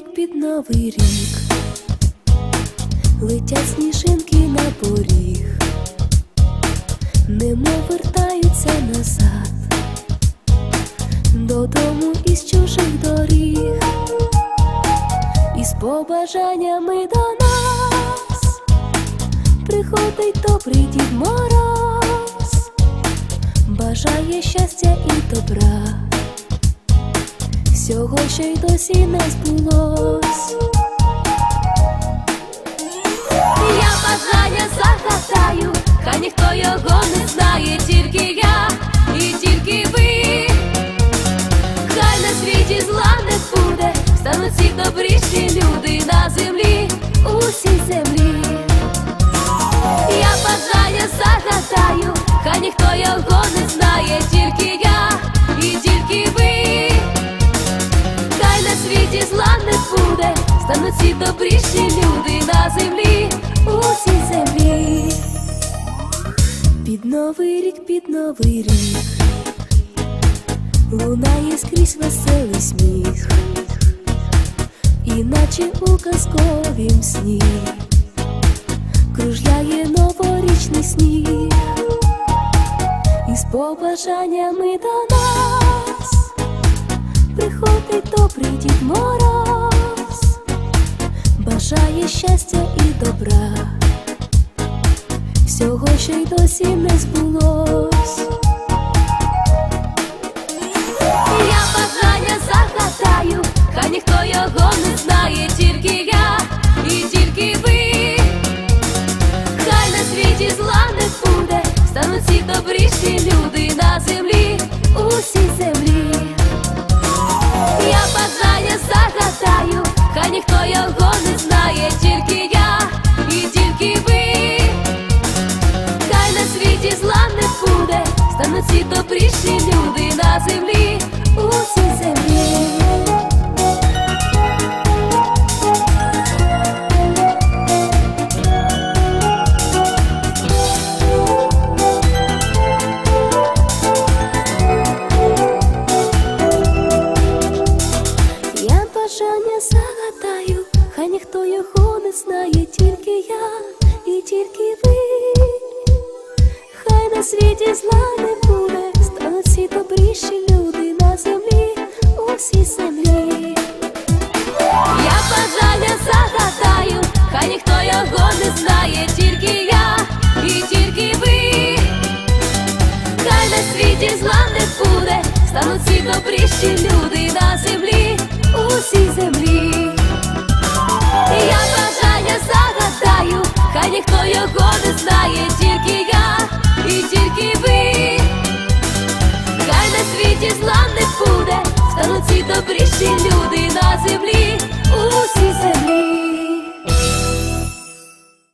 рік під новий рік, летять сніжинки на поріг, немов вертаються назад, додому із чужих доріг, із побажаннями до нас. Приходить добрий дід Мороз, бажає щастя і добра всього, що й досі не збулось. Я бажання загадаю, хай ніхто його не знає, тільки я і тільки ви. Хай на світі зла не буде, стануть всі добріші люди на землі, усій землі. Я бажання загадаю, хай ніхто його не знає, тільки я стануть всі добріші люди на землі, усій землі. Під новий рік, під новий рік лунає скрізь веселий сміх, іначе у казковім сні кружляє новорічний сніг, із побажаннями до нас приходить добрий дід Мороз, щастя і добра, всього, що й досі не збулось. Я бажання загадаю, хай ніхто його не знає, тільки всі добріші люди на землі, усій землі. Загадаю, хай ніхто його не знає, тільки я і тільки на світі зла не буде, стануть всі добріші люди на землі, усій землі. Я бажання загадаю, хай ніхто його не знає, тільки я і тільки ви. Хай на світі зла не буде, стануть всі добріші люди на землі, усій землі. Я бажання загадаю, хай ніхто його не знає і тільки ви, хай на світі зла не буде, стануть ці добріші люди.